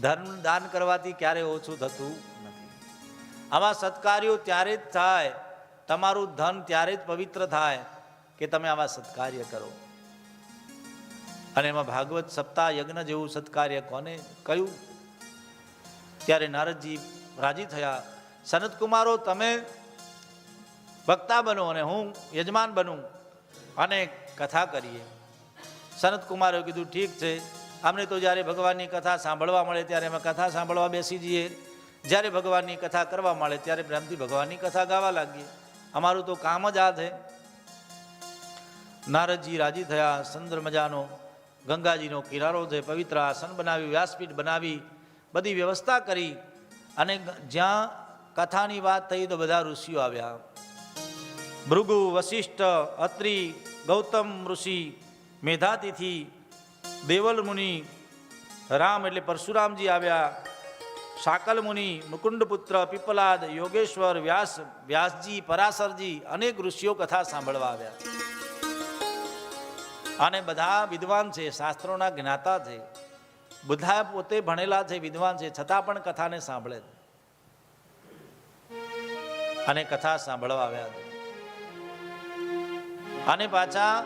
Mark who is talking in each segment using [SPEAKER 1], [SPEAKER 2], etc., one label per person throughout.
[SPEAKER 1] ધર્મ દાન કરવાથી ક્યારે ઓછું થતું નથી. આવા સત્કાર્યો ત્યારે જ થાય, તમારું ધન ત્યારે જ પવિત્ર થાય કે તમે આવા સત્કાર્ય કરો. અને એમાં ભાગવત સપ્તાહ યજ્ઞ જેવું સત્કાર્ય કોને કયું? ત્યારે નારદજી રાજી થયા સનત કુમારો તમે વક્તા બનો અને હું યજમાન બનું અને કથા કરીએ. સનત કુમારે કીધું, ઠીક છે અમને તો જ્યારે ભગવાનની કથા સાંભળવા મળે ત્યારે અમે કથા સાંભળવા બેસી જઈએ. જ્યારે ભગવાનની કથા કરવા મળે ત્યારે પ્રેમથી ભગવાનની કથા ગાવા લાગીએ. અમારું તો કામ જ આ છે. નારદજી રાજી થયા, સુંદર મજાનો ગંગાજીનો કિનારો છે, પવિત્ર આસન બનાવી, વ્યાસપીઠ બનાવી, બધી વ્યવસ્થા કરી અને જ્યાં કથાની વાત થઈ તો બધા ઋષિઓ આવ્યા. ભૃગુ વશિષ્ઠ અત્રિ ગૌતમ ઋષિ મેધાતિથિ દેવલ મુનિ, રામ એટલે પરશુરામજી આવ્યા. શાકલ મુનિ પુત્ર પીપલાદ, યોગેશ્વર, વ્યાસ, વ્યાસજી, પરાશરજી, અનેક ઋષિઓ કથા સાંભળવા આવ્યા. અને બધા વિદ્વાન છે, શાસ્ત્રોના જ્ઞાતા છે. બધા પોતે ભણેલા છે, વિદ્વાન છે, છતાં પણ કથાને સાંભળે છે. અને કથા સાંભળવા આવ્યા અને પાછા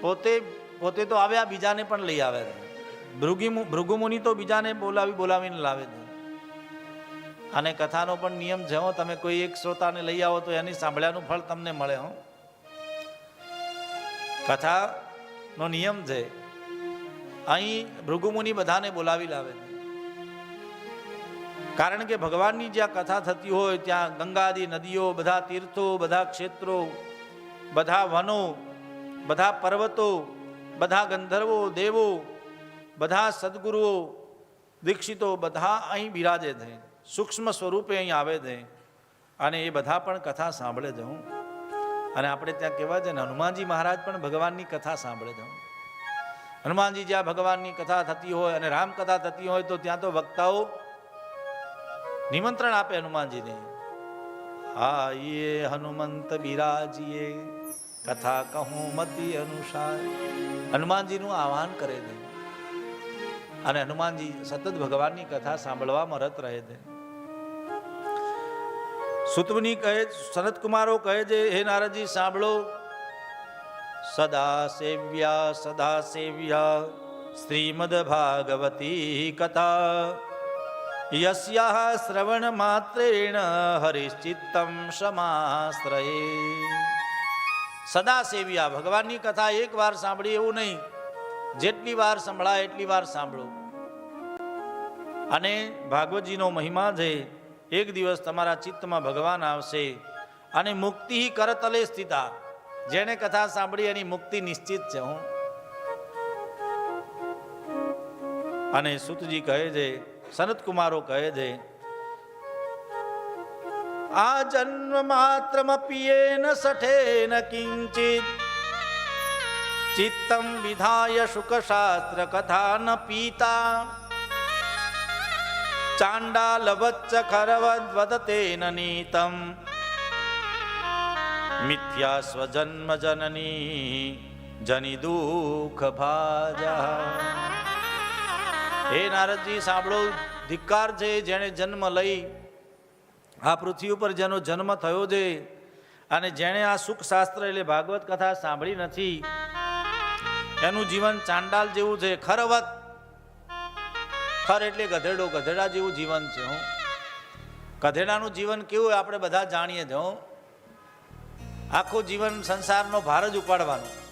[SPEAKER 1] પોતે પોતે તો આવ્યા બીજાને પણ લઈ આવે છે. ભૃગી ભૃગુમુનિ તો બીજાને બોલાવી, બોલાવીને લાવે છે. અને કથાનો પણ નિયમ છે, હો. તમે કોઈ એક શ્રોતાને લઈ આવો તો એની સાંભળ્યાનું ફળ તમને મળે, હો. કથાનો નિયમ છે, અહીં ભૃગુમુનિ બધાને બોલાવી લાવે છે. કારણ કે ભગવાનની જ્યાં કથા થતી હોય, ત્યાં ગંગાદી નદીઓ, બધા તીર્થો, બધા ક્ષેત્રો, બધા વનો, બધા પર્વતો બધા ગંધર્વો, દેવો, બધા સદગુરુઓ, દીક્ષિતો બધા અહીં બિરાજે છે. સૂક્ષ્મ સ્વરૂપે અહીં આવે છે. અને એ બધા પણ કથા સાંભળે છે હું. અને આપણે ત્યાં કહેવાય છે ને, હનુમાનજી મહારાજ પણ ભગવાનની કથા સાંભળે છે હનુમાનજી જ્યાં ભગવાનની કથા થતી હોય અને રામ કથા થતી હોય તો ત્યાં તો વક્તાઓ નિમંત્રણ આપે હનુમાનજીને. હા એ હનુમંત બિરાજીએ, કથા કહું મતિ અનુસાર. હનુમાનજીનું આહ્વાન કરે છે. અને હનુમાનજી સતત ભગવાનની કથા સાંભળવામાં રત રહે છે. સુતમુનિ કહે સનત કુમારો કહે છે, હે નારદજી, સાંભળો. સદા સેવ્યા સદા સેવ્યા શ્રીમદ ભાગવતી કથા. યસ્યા શ્રવણ માત્રેણ હરિશ્ચિત્તમ સમાશ્રયે સદા સેવ્યા ભગવાનની કથા એક વાર સાંભળી એવું નહીં. જેટલી વાર સંભળાય એટલી વાર સાંભળો. અને ભાગવતજીનો મહિમા છે, એક દિવસ તમારા ચિત્તમાં ભગવાન આવશે અને મુક્તિ કરતલે સ્થિતા. જેણે કથા સાંભળી એની મુક્તિ નિશ્ચિત છે હું. અને સુતજી કહે છે સનત કુમારો કહે છે આ જન્મ માત્ર પિયેન સઠેન કિંચિત ચિત્તમ વિધાય શુકશાસ્ત્ર કથા ન પીતા ચાંડાલ વચ્ચ ખરવદ વદતેન નીતમ મિથ્યા સ્વજન્મ જનની જની દુઃખ ભાજા હે નારદજી સાંભળો ધિક્કાર છે જેણે જન્મ લઈ આ પૃથ્વી ઉપર જેનો જન્મ થયો છે અને જેણે આ સુખ શાસ્ત્ર એટલે ભાગવત કથા સાંભળી નથી, એનું જીવન ચાંડાલ જેવું છે ખરવત ખર એટલે ગધેડો, ગધેડા જેવું જીવન છે, હું. ગધેડાનું જીવન કેવું આપણે બધા જાણીએ છીએ આખું જીવન સંસારનો ભાર જ ઉપાડવાનો.